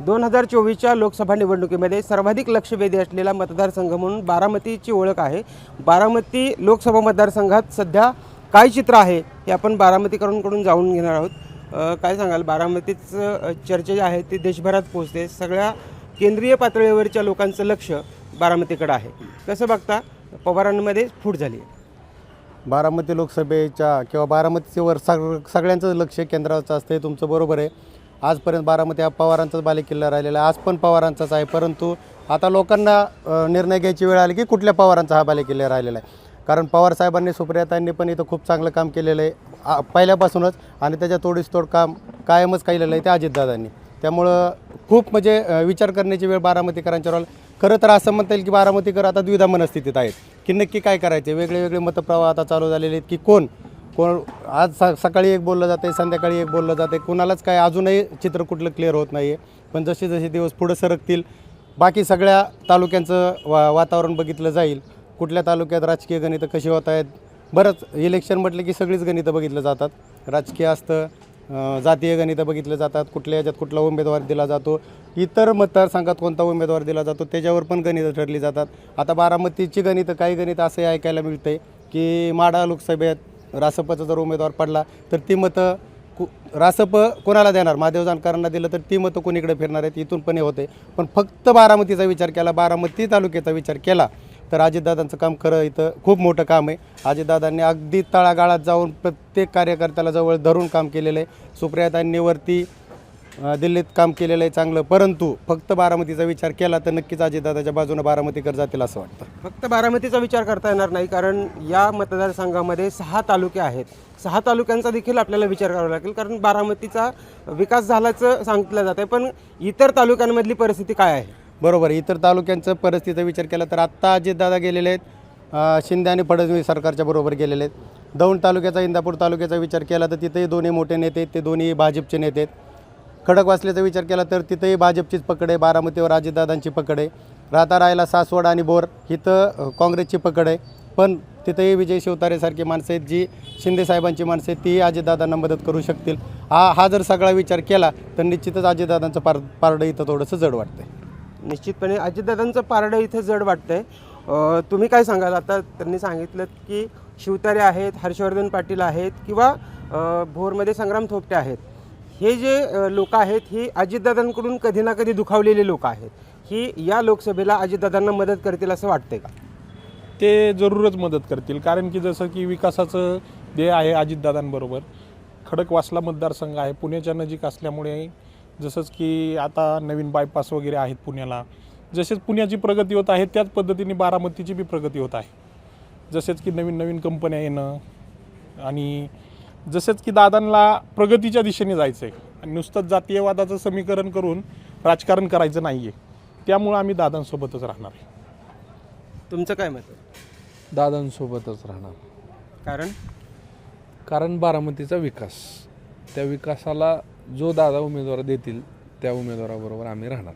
दोन हजार चोवीसच्या लोकसभा निवडणुकीमध्ये सर्वाधिक लक्षवेधी असलेला मतदारसंघ म्हणून बारामतीची ओळख आहे. बारामती लोकसभा मतदारसंघात सध्या काय चित्र आहे हे आपण बारामतीकरांकडून जाणून घेणार आहोत. काय सांगाल? बारामतीचं चर्चा जी आहे ती देशभरात पोहोचते. सगळ्या केंद्रीय पातळीवरच्या लोकांचं लक्ष बारामतीकडं आहे. कसं बघता? पवारांमध्ये फूट झाली आहे. बारामती लोकसभेच्या किंवा बारामतीवर सग सगळ्यांचं लक्ष केंद्राचं हे तुमचं बरोबर आहे. आजपर्यंत बारामती हा पवारांचाच बालेकिल्ला राहिलेला आहे. आज पण पवारांचाच आहे परंतु आता लोकांना निर्णय घ्यायची वेळ आली की कुठल्या पवारांचा हा बालेकिल्ला राहिलेला आहे. कारण पवार साहेबांनी सुप्रियातांनी पण इथं खूप चांगलं काम केलेलं आहे पहिल्यापासूनच आणि त्याच्या तोडीस तोड काम कायमच केलेलं आहे ते अजितदादांनी. त्यामुळं खूप म्हणजे विचार करण्याची वेळ बारामतीकरांच्यावर आली. खरं तर असं म्हणता येईल की बारामतीकर आता द्विधा मनस्थितीत आहेत की नक्की काय करायचे वेगळे वेगळे मतप्रवाह आता चालू झालेले आहेत की कोण? कोण आज स सकाळी एक बोललं जाते संध्याकाळी एक बोललं जाते कुणालाच काय अजूनही चित्र कुठलं क्लिअर होत नाही आहे पण जसे जसे दिवस पुढं सरकतील बाकी सगळ्या तालुक्यांचं वा वातावरण बघितलं जाईल. कुठल्या तालुक्यात राजकीय गणितं कशी होत आहेत? बरंच इलेक्शन म्हटलं की सगळीच गणितं बघितलं जातात. राजकीय असतं जातीय गणितं बघितलं जातात. कुठल्या याच्यात कुठला उमेदवार दिला जातो? इतर मतदारसंघात कोणता उमेदवार दिला जातो? त्याच्यावर पण गणितं ठरली जातात. आता बारामतीची गणितं काही गणितं असंही ऐकायला मिळते की माडा लोकसभेत रासपचा जर उमेदवार पडला तर ती मतं कु रासप कोणाला देणार? महादेव जानकरांना दिलं तर ती मतं कोणीकडे फिरणार आहेत? इथून पण हे होते पण फक्त बारामतीचा विचार केला बारामती तालुक्याचा विचार केला तर अजितदादांचं काम खरं इथं खूप मोठं काम आहे. अजितदादांनी अगदी तळागाळात जाऊन प्रत्येक कार्यकर्त्याला जवळ धरून काम केलेलं आहे. सुप्रियातांनी वरती दिल्लीत काम केलेलं आहे चांगलं परंतु फक्त बारामतीचा विचार केला तर नक्कीच अजितदादाच्या बाजूनं बारामतीकर जातील असं वाटतं. फक्त बारामतीचा विचार करता येणार नाही कारण या मतदारसंघामध्ये सहा तालुके आहेत. सहा तालुक्यांचा देखील आपल्याला विचार करावा लागेल कारण बारामतीचा विकास झाल्याचं सांगितलं जातं पण इतर तालुक्यांमधली परिस्थिती काय आहे? बरोबर. इतर तालुक्यांचं परिस्थितीचा विचार केला तर आत्ता अजितदादा गेलेले आहेत शिंदे आणि फडणवीस सरकारच्या बरोबर गेलेले आहेत. दौंड तालुक्याचा इंदापूर तालुक्याचा विचार केला तर तिथेही दोन्ही मोठे नेते ते दोन्ही भाजपचे नेते आहेत. खडकवासल्याचा विचार केला तर तिथंही भाजपचीच पकड आहे बारामतीवर अजितदादांची पकड आहे. राहता राहिला सासवड आणि बोर इथं काँग्रेसची पकड आहे. पण तिथेही विजय शिवतारेसारखी माणसं आहेत जी शिंदेसाहेबांची माणसं आहेत तीही अजितदादांना मदत करू शकतील. हा हा जर सगळा विचार केला तर निश्चितच अजितदादांचं पार पारडं इथं थोडंसं जड वाटतं निश्चितपणे अजितदादांचं पारडं इथं जड वाटतंय. तुम्ही काय सांगाल? आता त्यांनी सांगितलं की शिवतारे आहेत हर्षवर्धन पाटील आहेत किंवा भोरमध्ये संग्राम थोपटे आहेत. हे जे लोक आहेत हे अजितदादांकडून कधी ना कधी दुखावलेले लोक आहेत. ही या लोकसभेला अजितदादांना मदत करतील असं वाटतंय का? ते जरूरच मदत करतील. कारण की जसं की विकासाचं ध्येय आहे अजितदादांबरोबर. खडकवासला मतदारसंघ आहे. पुण्याच्या नजीक असल्यामुळे जसंच की आता नवीन बायपास वगैरे आहेत पुण्याला. जसेच पुण्याची प्रगती होत आहे त्याच पद्धतीने बारामतीची बी प्रगती होत आहे. जसेच की नवीन नवीन कंपन्या येणं आणि जसेच की दादांना प्रगतीच्या दिशेने जायचं आहे आणि नुसतंच जातीयवादाचं समीकरण करून राजकारण करायचं नाही आहे त्यामुळं आम्ही दादांसोबतच राहणार आहे. तुमचं काय मत आहे? दादांसोबतच राहणार. कारण? कारण बारामतीचा विकास. त्या विकासाला जो दादा उमेदवार देतील त्या उमेदवाराबरोबर आम्ही राहणार.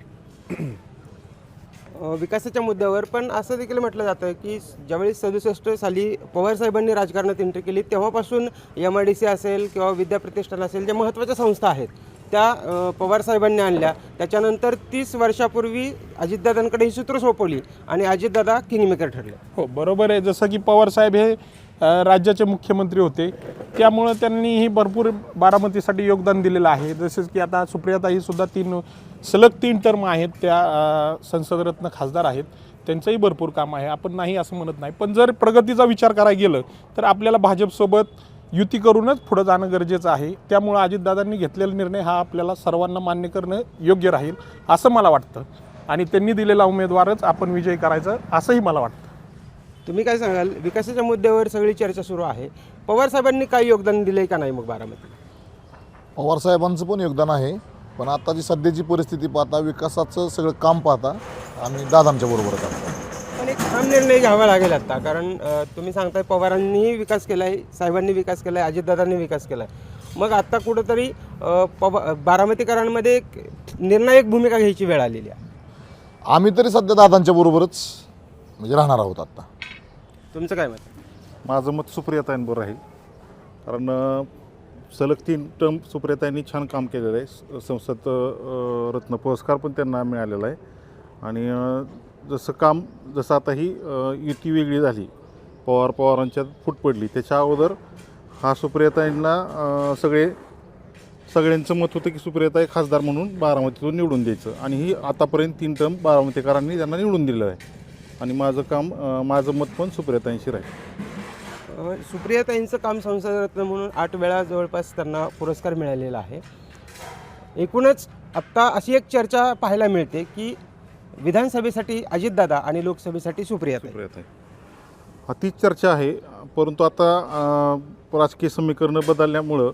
विकासाच्या मुद्द्यावर पण असं देखील म्हटलं जातं की ज्यावेळी सदुसष्ट साली पवार साहेबांनी राजकारणात एंट्री केली तेव्हापासून एम आय डी सी असेल किंवा विद्याप्रतिष्ठान असेल ज्या महत्त्वाच्या संस्था आहेत त्या पवारसाहेबांनी पवार साहेबांनी आणल्या. त्याच्यानंतर तीस वर्षापूर्वी अजितदादांकडे ही सूत्र सोपवली आणि अजितदादा किंगमेकर ठरले. हो बरोबर आहे. जसं की पवार साहेब हे राज्याचे मुख्यमंत्री होते. त्यामुळं त्यांनीही भरपूर बारामतीसाठी योगदान दिलेलं आहे. जसेच की आता सुप्रियाताई सुद्धा तीन सलग तीन टर्म आहेत त्या संसदरत्न खासदार आहेत. त्यांचंही भरपूर काम आहे. आपण नाही असं म्हणत नाही. पण जर प्रगतीचा विचार करायला गेलं तर आपल्याला भाजपसोबत युती करूनच पुढं जाणं गरजेचं आहे. त्यामुळं अजितदादांनी घेतलेला निर्णय हा आपल्याला सर्वांना मान्य करणं योग्य राहील असं मला वाटतं. आणि त्यांनी दिलेला उमेदवारच आपण विजयी करायचं असंही मला वाटतं. तुम्ही काय सांगाल? विकासाच्या मुद्द्यावर सगळी चर्चा सुरू आहे. पवार साहेबांनी काही योगदान दिलंय का नाही मग बारामती पवारसाहेबांचं पण योगदान आहे. पण आताची सध्याची परिस्थिती पाहता विकासाचं सगळं काम पाहता आम्ही दादांच्या बरोबर करतो. पण एक ठाम निर्णय घ्यावा लागेल आता कारण अ, तुम्ही सांगताय पवारांनीही विकास केला आहे साहेबांनी विकास केला आहे अजितदादांनी विकास केला आहे मग आता कुठंतरी अ, पवा बारामतीकरांमध्ये एक निर्णायक भूमिका घ्यायची वेळ आलेली आहे. आम्ही तरी सध्या दादांच्या बरोबरच म्हणजे राहणार आहोत आता. तुमचं काय मत? माझं मत सुप्रियाताईंबरोबर आहे. कारण अ, सलग तीन टर्म सुप्रियाताईंनी छान काम केलेलं आहे. स- संसद अ, रत्न पुरस्कार पण त्यांना मिळालेला आहे. आणि अ, जसं काम जसं आता ही अ, युती वेगळी झाली पवार पवारांच्यात फूट पडली त्याच्या अगोदर हा सुप्रियाताईंना अ, सगळे सगळ्यांचं मत होतं की सुप्रियाताई खासदार म्हणून बारामतीतून निवडून द्यायचं. आणि ही आतापर्यंत तीन टर्म बारामतीकरांनी त्यांना निवडून दिलेलं आहे. आणि माझं काम अ, माझं मत पण सुप्रियाताईंशी राहील. अ, सुप्रियाताईंचं काम संसदरत्न म्हणून आठ वेळा जवळपास त्यांना पुरस्कार मिळालेला आहे. एकूणच आत्ता अशी एक चर्चा पाहायला मिळते की विधानसभेसाठी अजितदादा आणि लोकसभेसाठी सुप्रियाताई. सुप्रियाताई. हा तीच चर्चा आहे परंतु आता अ, राजकीय समीकरणं बदलल्यामुळं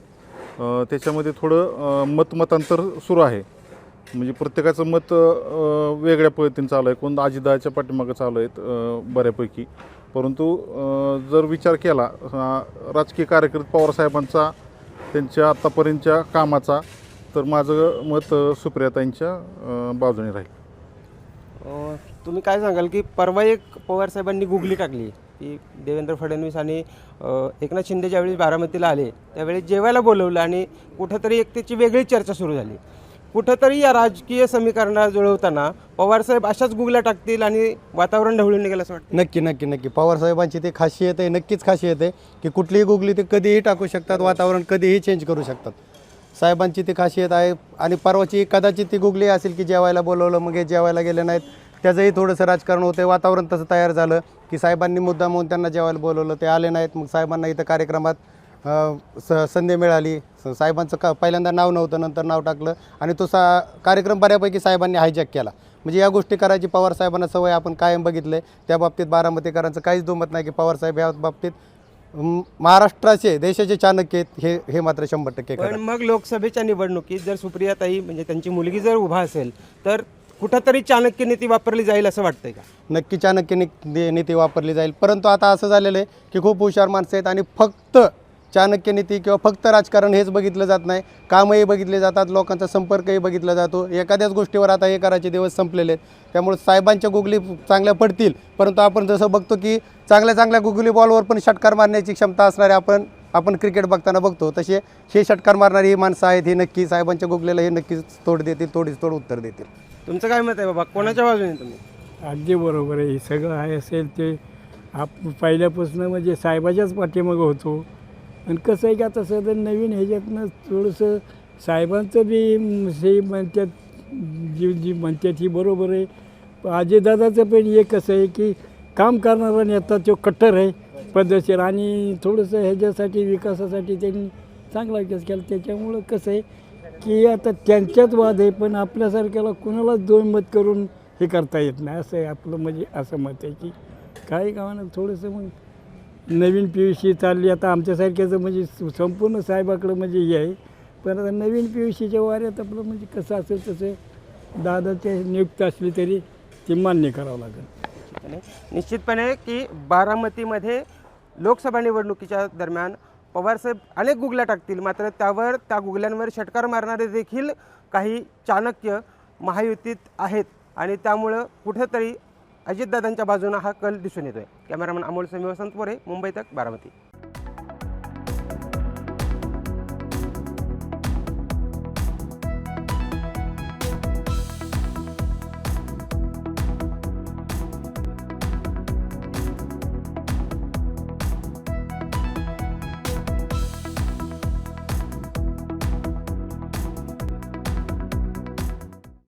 अ, त्याच्यामध्ये थोडं अ, मतमतांतर सुरू आहे. म्हणजे प्रत्येकाचं मत अ, वेगळ्या पद्धतीने चालू आहे. कोण अजितदाच्या पाठीमागं चालू आहेत अ, बऱ्यापैकी. परंतु अ, जर विचार केला हा राजकीय कार्यकर्ते पवारसाहेबांचा त्यांच्या आत्तापर्यंतच्या कामाचा तर माझं मत अ, सुप्रियाताईंच्या अ, बाजूने राहील. अ, तुम्ही काय सांगाल की परवा एक पवार साहेबांनी गुगली टाकली की देवेंद्र फडणवीस आणि अ, एकनाथ शिंदे ज्यावेळी बारामतीला आले त्यावेळी जेवायला बोलवलं आणि कुठंतरी एक त्याची वेगळी चर्चा सुरू झाली. कुठंतरी या राजकीय समीकरणा जुळवताना पवारसाहेब अशाच गुगल्या टाकतील आणि वातावरण ढवळून निघेल असं वाटतं. नक्की नक्की नक्की. पवारसाहेबांची ते खासियत आहे नक्कीच खासियत आहे की कुठलीही गुगली ते कधीही टाकू शकतात वातावरण कधीही चेंज करू शकतात. साहेबांची ती खासियत आहे आणि परवाची कदाचित ती गुगली असेल की जेवायला बोलवलं मग हे जेवायला गेले नाहीत. त्याचंही थोडंसं राजकारण होतं वातावरण तसं तयार झालं की साहेबांनी मुद्दा म्हणून त्यांना जेवायला बोलवलं ते आले नाहीत. मग साहेबांना इथं कार्यक्रमात स संधी मिळाली. स- साहेबांचं का पहिल्यांदा नाव नव्हतं नंतर नाव टाकलं आणि तो सा कार्यक्रम बऱ्यापैकी साहेबांनी हायजॅक केला. म्हणजे या गोष्टी करायची पवार साहेबांना सवय आपण कायम बघितलं आहे त्या बाबतीत बारामतीकरांचं काहीच दुमत नाही की पवार साहेब या बाबतीत म, महाराष्ट्राचे देशाचे चाणक्य आहेत हे हे मात्र शंभर टक्के खरं पण मग लोकसभेच्या निवडणुकीत जर सुप्रियाताई म्हणजे त्यांची मुलगी जर उभा असेल तर कुठंतरी चाणक्य नीती वापरली जाईल असं वाटतंय का? नक्की चाणक्य नि- नि- नीती वापरली जाईल. परंतु आता असं झालेलं आहे की खूप हुशार माणसं आहेत आणि फक्त चाणक्य नीती किंवा फक्त राजकारण हेच बघितलं जात नाही. कामही बघितले जातात लोकांचा संपर्कही बघितला जातो. एखाद्याच गोष्टीवर आता हे करायचे दिवस संपलेले आहेत. त्यामुळे साहेबांच्या गुगली चांगल्या पडतील. परंतु आपण जसं बघतो की चांगल्या चांगल्या गुगली बॉलवर पण षटकार मारण्याची क्षमता असणारे आपण आपण क्रिकेट बघताना बघतो. तसे हे षटकार मारणारी ही माणसं आहेत ही नक्की साहेबांच्या गुगलीला हे नक्कीच तोड देतील तोडीच तोड उत्तर देतील. तुमचं काय मत आहे बाबा? कोणाच्या बाजूने तुम्ही? अगदी बरोबर आहे. हे सगळं आहे असेल ते आप पहिल्यापासून म्हणजे साहेबाच्याच पाठीमागं होतो. आणि कसं आहे की आता तर नवीन ह्याच्यातनं थोडंसं साहेबांचं बी हे म्हणतात जी जी म्हणतात ही बरोबर आहे. आजीदादाचं पण हे कसं आहे की काम करणारा नेता तो कट्टर आहे पद्धतशीर. आणि थोडंसं ह्याच्यासाठी विकासासाठी त्यांनी चांगला विकास केला. त्याच्यामुळं कसं आहे की आता त्यांच्यात वाद आहे पण आपल्यासारख्याला कुणालाच दोन मत करून हे करता येत नाही. असं आहे आपलं म्हणजे असं मत आहे की काही गावांना थोडंसं मग नवीन पी यू सी चालली. आता आमच्यासारख्याचं म्हणजे संपूर्ण साहेबाकडं म्हणजे हे आहे. पण आता नवीन पी यू सीच्या वाऱ्यात आपलं म्हणजे कसं असेल तसं दादाच्या नियुक्त असली तरी ते मान्य करावं लागेल. निश्चितपणे निश्चितपणे की बारामतीमध्ये लोकसभा निवडणुकीच्या दरम्यान पवारसाहेब अनेक गुगल्या टाकतील. मात्र त्यावर त्या गुगल्यांवर षटकार मारणारे देखील काही चाणक्य महायुतीत आहेत. आणि त्यामुळं कुठंतरी अजितदादांच्या बाजूनं हा कल दिसून येतोय. कॅमेरामन अमोल समी वसंतपुरे मुंबई तक बारामती.